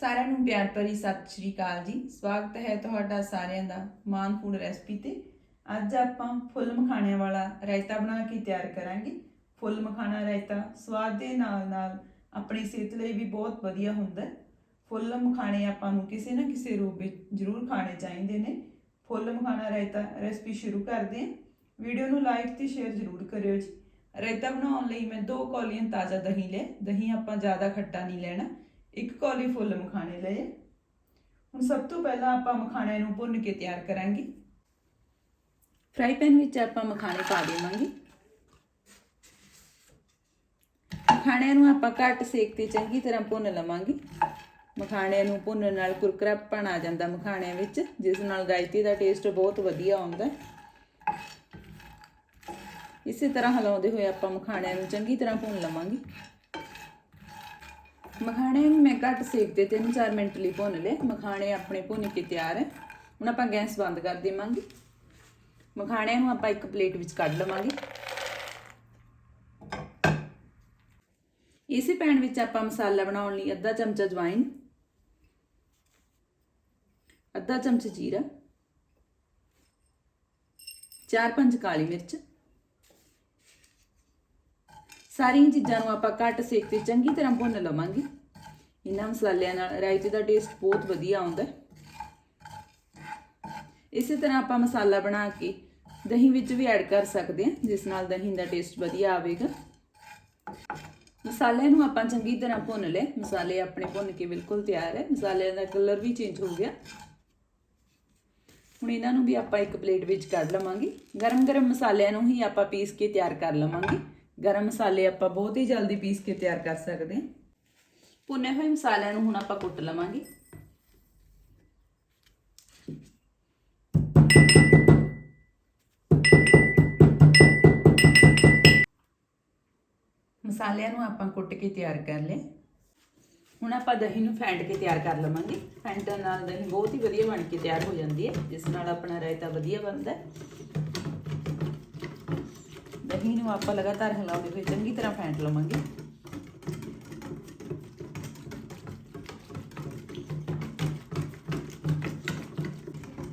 ਸਾਰਿਆਂ ਨੂੰ ਪਿਆਰ ਭਰੀ ਸਤਿ ਸ਼੍ਰੀ ਅਕਾਲ ਜੀ। ਸਵਾਗਤ ਹੈ ਤੁਹਾਡਾ ਸਾਰਿਆਂ ਦਾ ਮਾਨ ਫੂਡ ਰੈਸਪੀ ਤੇ। ਅੱਜ ਆਪਾਂ ਫੁੱਲ ਮਖਾਣਿਆਂ ਵਾਲਾ ਰਾਇਤਾ ਬਣਾ ਕੇ ਤਿਆਰ ਕਰਾਂਗੇ। ਫੁੱਲ ਮਖਾਣਾ ਰਾਇਤਾ ਸਵਾਦ ਦੇ ਨਾਲ ਨਾਲ ਆਪਣੀ ਸਿਹਤ ਲਈ ਵੀ ਬਹੁਤ ਵਧੀਆ ਹੁੰਦਾ ਹੈ। ਫੁੱਲ ਮਖਾਣੇ ਆਪਾਂ ਨੂੰ ਕਿਸੇ ਨਾ ਕਿਸੇ ਰੂਪ ਵਿੱਚ ਜ਼ਰੂਰ ਖਾਣੇ ਚਾਹੀਦੇ ਨੇ। ਫੁੱਲ ਮਖਾਣਾ ਰਾਇਤਾ ਰੈਸਪੀ ਸ਼ੁਰੂ ਕਰਦੇ ਹਾਂ। ਵੀਡੀਓ ਨੂੰ ਲਾਈਕ ਤੇ ਸ਼ੇਅਰ ਜ਼ਰੂਰ ਕਰਿਓ ਜੀ। ਰਾਇਤਾ ਬਣਾਉਣ ਲਈ ਮੈਂ ਦੋ ਕੌਲੀਆਂ ਤਾਜ਼ਾ ਦਹੀਂ ਲਿਆ। ਦਹੀਂ ਆਪਾਂ ਜ਼ਿਆਦਾ ਖੱਟਾ ਨਹੀਂ ਲੈਣਾ। ਇੱਕ ਕੌਲੀ ਫੁੱਲ ਮਖਾਣੇ ਲਏ। ਹੁਣ ਸਭ ਤੋਂ ਪਹਿਲਾਂ ਆਪਾਂ ਮਖਾਣਿਆਂ ਨੂੰ ਭੁੰਨ ਕੇ ਤਿਆਰ ਕਰਾਂਗੇ। ਫਰਾਈ ਪੈਨ ਵਿੱਚ ਆਪਾਂ ਮਖਾਣੇ ਪਾ ਦੇਵਾਂਗੇ। ਮਖਾਣਿਆਂ ਨੂੰ ਆਪਾਂ ਘੱਟ ਸੇਕ ਤੇ ਚੰਗੀ ਤਰ੍ਹਾਂ ਭੁੰਨ ਲਵਾਂਗੇ। ਮਖਾਣਿਆਂ ਨੂੰ ਭੁੰਨਣ ਨਾਲ ਕੁਰਕਰਾਪਣ ਆ ਜਾਂਦਾ ਮਖਾਣਿਆਂ ਵਿੱਚ, ਜਿਸ ਨਾਲ ਰਾਇਤੇ ਦਾ ਟੇਸਟ ਬਹੁਤ ਵਧੀਆ ਆਉਂਦਾ ਇਸੇ ਤਰ੍ਹਾਂ ਹਿਲਾਉਂਦੇ ਹੋਏ ਆਪਾਂ ਮਖਾਣਿਆਂ ਨੂੰ ਚੰਗੀ ਤਰ੍ਹਾਂ ਭੁੰਨ ਲਵਾਂਗੇ। ਮਖਾਣੇ ਨੂੰ ਮੈਂ ਘੱਟ ਸੇਕ ਤੇ 3-4 ਮਿੰਟ ਲਈ ਭੁੰਨ ਲਏ। ਮਖਾਣੇ ਆਪਣੇ ਭੁੰਨ ਕੇ ਤਿਆਰ ਹੈ। ਹੁਣ ਆਪਾਂ ਗੈਸ ਬੰਦ ਕਰ ਦੇਵਾਂਗੇ। ਮਖਾਣਿਆਂ ਨੂੰ ਆਪਾਂ ਇੱਕ ਪਲੇਟ ਵਿੱਚ ਕੱਢ ਲਵਾਂਗੇ। ਇਸੇ ਪੈਨ ਵਿੱਚ ਆਪਾਂ ਮਸਾਲਾ ਬਣਾਉਣ ਲਈ ਅੱਧਾ ਚਮਚਾ ਜਵਾਇਨ ਅੱਧਾ ਚਮਚ ਜੀਰਾ 4-5 ਕਾਲੀ ਮਿਰਚ ਸਾਰੀਆਂ ਚੀਜ਼ਾਂ ਨੂੰ ਆਪਾਂ ਘੱਟ ਸੇਕ ਤੇ ਚੰਗੀ ਤਰ੍ਹਾਂ ਭੁੰਨ ਲਵਾਂਗੇ। ਇਹਨਾਂ ਮਸਾਲਿਆਂ ਨਾਲ ਰਾਇਤੇ ਦਾ ਟੇਸਟ ਬਹੁਤ ਵਧੀਆ ਆਉਂਦਾ ਹੈ। ਇਸੇ ਤਰ੍ਹਾਂ ਆਪਾਂ ਮਸਾਲਾ ਬਣਾ ਕੇ ਦਹੀਂ ਵਿੱਚ ਵੀ ਐਡ ਕਰ ਸਕਦੇ ਹਾਂ, ਜਿਸ ਨਾਲ ਦਹੀਂ ਦਾ ਟੇਸਟ ਵਧੀਆ ਆਵੇਗਾ। ਮਸਾਲੇ ਨੂੰ ਆਪਾਂ ਚੰਗੀ ਤਰ੍ਹਾਂ ਭੁੰਨ ਲਏ। ਮਸਾਲੇ ਆਪਣੇ ਭੁੰਨ ਕੇ ਬਿਲਕੁਲ ਤਿਆਰ ਹੈ। ਮਸਾਲਿਆਂ ਦਾ ਕਲਰ ਵੀ ਚੇਂਜ ਹੋ ਗਿਆ। ਹੁਣ ਇਹਨਾਂ ਨੂੰ ਵੀ ਆਪਾਂ ਇੱਕ ਪਲੇਟ ਵਿੱਚ ਕੱਢ ਲਵਾਂਗੇ। ਗਰਮ-ਗਰਮ ਮਸਾਲਿਆਂ ਨੂੰ ਹੀ ਆਪਾਂ ਪੀਸ ਕੇ ਤਿਆਰ ਕਰ ਲਵਾਂਗੇ। ਗਰਮ ਮਸਾਲੇ ਆਪਾਂ ਬਹੁਤ ਹੀ ਜਲਦੀ ਪੀਸ ਕੇ ਤਿਆਰ ਕਰ ਸਕਦੇ ਹਾਂ। ਭੁੰਨੇ ਹੋਏ ਮਸਾਲਿਆਂ ਨੂੰ ਹੁਣ ਆਪਾਂ ਕੁੱਟ ਲਵਾਂਗੇ। ਮਸਾਲਿਆਂ ਨੂੰ ਆਪਾਂ ਕੁੱਟ ਕੇ ਤਿਆਰ ਕਰ ਲਏ। ਹੁਣ ਆਪਾਂ ਦਹੀਂ ਨੂੰ ਫੈਂਟ ਕੇ ਤਿਆਰ ਕਰ ਲਵਾਂਗੇ। ਫੈਂਟਣ ਨਾਲ ਦਹੀਂ ਬਹੁਤ ਹੀ ਵਧੀਆ ਬਣ ਕੇ ਤਿਆਰ ਹੋ ਜਾਂਦੀ ਹੈ। ਜਿਸ ਨਾਲ ਆਪਣਾ ਰਾਇਤਾ ਵਧੀਆ ਬਣਦਾ ਹੈ। ਦਹੀਂ ਨੂੰ ਆਪਾਂ ਲਗਾਤਾਰ ਹਿਲਾਉਂਦੇ ਹੋਏ ਚੰਗੀ ਤਰ੍ਹਾਂ ਫੈਂਟ ਲਵਾਂਗੇ।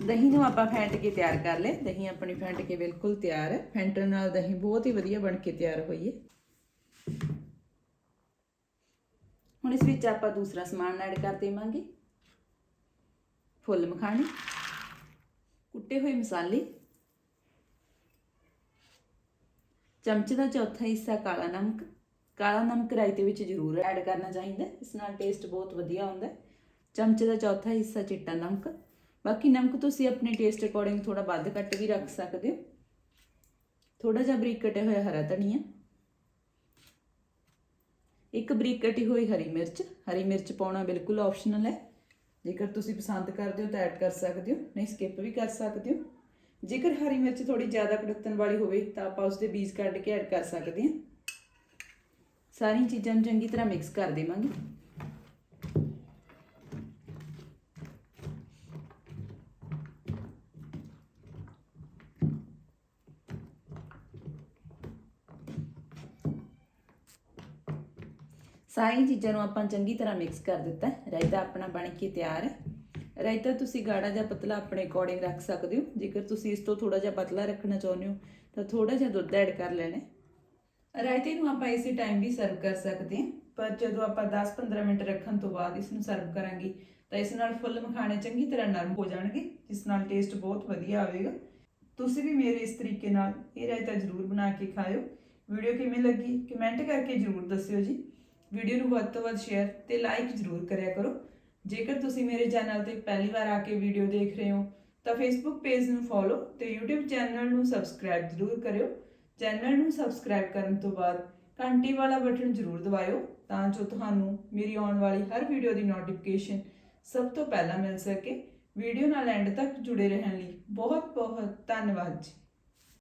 ਦਹੀਂ ਨੂੰ ਆਪਾਂ ਫੈਂਟ ਕੇ ਤਿਆਰ ਕਰ ਲਏ। ਦਹੀਂ ਆਪਣੀ ਫੈਂਟ ਕੇ ਬਿਲਕੁਲ ਤਿਆਰ ਹੈ। ਫੈਂਟਣ ਨਾਲ ਦਹੀਂ ਬਹੁਤ ਹੀ ਵਧੀਆ ਬਣ ਕੇ ਤਿਆਰ ਹੋਈ ਹੈ। ਹੁਣ ਇਸ ਵਿੱਚ ਆਪਾਂ ਦੂਸਰਾ ਸਮਾਨ ਐਡ ਕਰ ਦੇਵਾਂਗੇ। ਫੁੱਲ ਮਖਾਣੀ, ਕੁੱਟੇ ਹੋਏ ਮਸਾਲੇ। ਚਮਚੇ ਦਾ ਚੌਥਾ ਹਿੱਸਾ ਕਾਲਾ ਨਮਕ ਕਾਲਾ ਨਮਕ ਰਾਇਤੇ ਵਿੱਚ ਜ਼ਰੂਰ ਐਡ ਕਰਨਾ ਚਾਹੀਦਾ ਇਸ ਨਾਲ ਟੇਸਟ ਬਹੁਤ ਵਧੀਆ ਆਉਂਦਾ ਚਮਚੇ ਦਾ ਚੌਥਾ ਹਿੱਸਾ ਚਿੱਟਾ ਨਮਕ। ਬਾਕੀ ਨਮਕ ਤੁਸੀਂ ਆਪਣੇ ਟੇਸਟ ਅਕੋਰਡਿੰਗ ਥੋੜਾ ਵੱਧ ਘੱਟ ਵੀ ਰੱਖ ਸਕਦੇ ਹੋ। ਥੋੜਾ ਜਿਹਾ ਬਰੀਕ ਕਟਿਆ ਹੋਇਆ ਹਰਾ ਧਨੀਆ। ਇੱਕ ਬਰੀਕ ਕਟੀ ਹੋਈ ਹਰੀ ਮਿਰਚ। ਹਰੀ ਮਿਰਚ ਪਾਉਣਾ ਬਿਲਕੁਲ ਆਪਸ਼ਨਲ ਹੈ। ਜੇਕਰ ਤੁਸੀਂ ਪਸੰਦ ਕਰਦੇ ਹੋ ਤਾਂ ਐਡ ਕਰ ਸਕਦੇ ਹੋ। ਨਹੀਂ ਸਕਿਪ ਵੀ ਕਰ ਸਕਦੇ ਹੋ। ਜੇਕਰ ਹਰੀ ਮਿਰਚ ਥੋੜੀ ਜ਼ਿਆਦਾ ਕੜਤਣ ਵਾਲੀ ਹੋਵੇ, ਤਾਂ ਆਪਾਂ ਉਸ ਦੇ ਬੀਜ ਕੱਢ ਕੇ ਐਡ ਕਰ ਸਕਦੇ ਹਾਂ। ਸਾਰੀਆਂ ਚੀਜ਼ਾਂ ਨੂੰ ਚੰਗੀ ਤਰ੍ਹਾਂ ਮਿਕਸ ਕਰ ਦੇਵਾਂਗੇ। ਸਾਰੀਆਂ ਚੀਜ਼ਾਂ ਨੂੰ ਆਪਾਂ ਚੰਗੀ ਤਰ੍ਹਾਂ ਮਿਕਸ ਕਰ ਦਿੱਤਾ ਹੈ। ਰਾਇਤਾ ਆਪਣਾ ਬਣ ਕੇ ਤਿਆਰ ਹੈ। ਰਾਇਤਾ ਤੁਸੀਂ ਗਾੜਾ ਜਾਂ ਪਤਲਾ ਆਪਣੇ ਅਕੋਰਡਿੰਗ ਰੱਖ ਸਕਦੇ ਹੋ। ਜੇਕਰ ਤੁਸੀਂ ਇਸ ਤੋਂ ਥੋੜਾ ਜਿਹਾ ਪਤਲਾ ਰੱਖਣਾ ਚਾਹੁੰਦੇ ਹੋ, ਤਾਂ ਥੋੜਾ ਜਿਹਾ ਦੁੱਧ ਐਡ ਕਰ ਲੈਣਾ ਰਾਇਤੇ ਨੂੰ ਆਪਾਂ ਇਸੇ ਟਾਈਮ ਵੀ ਸਰਵ ਕਰ ਸਕਦੇ ਹਾਂ। ਪਰ ਜਦੋਂ ਆਪਾਂ 10-15 ਮਿੰਟ ਰੱਖਣ ਤੋਂ ਬਾਅਦ ਇਸ ਨੂੰ ਸਰਵ ਕਰਾਂਗੇ, ਤਾਂ ਇਸ ਨਾਲ ਫੁੱਲ ਮਖਾਣੇ ਚੰਗੀ ਤਰ੍ਹਾਂ ਨਰਮ ਹੋ ਜਾਣਗੇ, ਜਿਸ ਨਾਲ ਟੇਸਟ ਬਹੁਤ ਵਧੀਆ ਆਵੇਗਾ। ਤੁਸੀਂ ਵੀ ਮੇਰੇ ਇਸ ਤਰੀਕੇ ਨਾਲ ਇਹ ਰਾਇਤਾ ਜ਼ਰੂਰ ਬਣਾ ਕੇ ਖਾਇਓ। ਵੀਡੀਓ ਕਿਵੇਂ ਲੱਗੀ ਕਮੈਂਟ ਕਰਕੇ ਜ਼ਰੂਰ ਦੱਸਿਓ ਜੀ। ਵੀਡੀਓ ਨੂੰ ਵੱਧ ਤੋਂ ਵੱਧ ਸ਼ੇਅਰ ਤੇ ਲਾਈਕ ਜ਼ਰੂਰ ਕਰਿਆ ਕਰੋ। ਜੇਕਰ ਤੁਸੀਂ ਮੇਰੇ ਚੈਨਲ ਤੇ ਪਹਿਲੀ ਵਾਰ ਆ ਕੇ ਵੀਡੀਓ ਦੇਖ ਰਹੇ ਹੋ, ਤਾਂ ਫੇਸਬੁੱਕ ਪੇਜ ਨੂੰ ਫੋਲੋ ਤੇ YouTube ਚੈਨਲ ਨੂੰ ਸਬਸਕ੍ਰਾਈਬ ਜ਼ਰੂਰ ਕਰਿਓ। ਚੈਨਲ ਨੂੰ ਸਬਸਕ੍ਰਾਈਬ ਕਰਨ ਤੋਂ ਬਾਅਦ ਘੰਟੀ ਵਾਲਾ ਬਟਨ ਜ਼ਰੂਰ ਦਬਾਇਓ, ਤਾਂ ਜੋ ਤੁਹਾਨੂੰ ਮੇਰੀ ਆਉਣ ਵਾਲੀ ਹਰ ਵੀਡੀਓ ਦੀ ਨੋਟੀਫਿਕੇਸ਼ਨ ਸਭ ਤੋਂ ਪਹਿਲਾਂ ਮਿਲ ਸਕੇ। ਵੀਡੀਓ ਨਾਲ ਐਂਡ ਤੱਕ ਜੁੜੇ ਰਹਿਣ ਲਈ ਬਹੁਤ ਬਹੁਤ ਧੰਨਵਾਦ ਜੀ।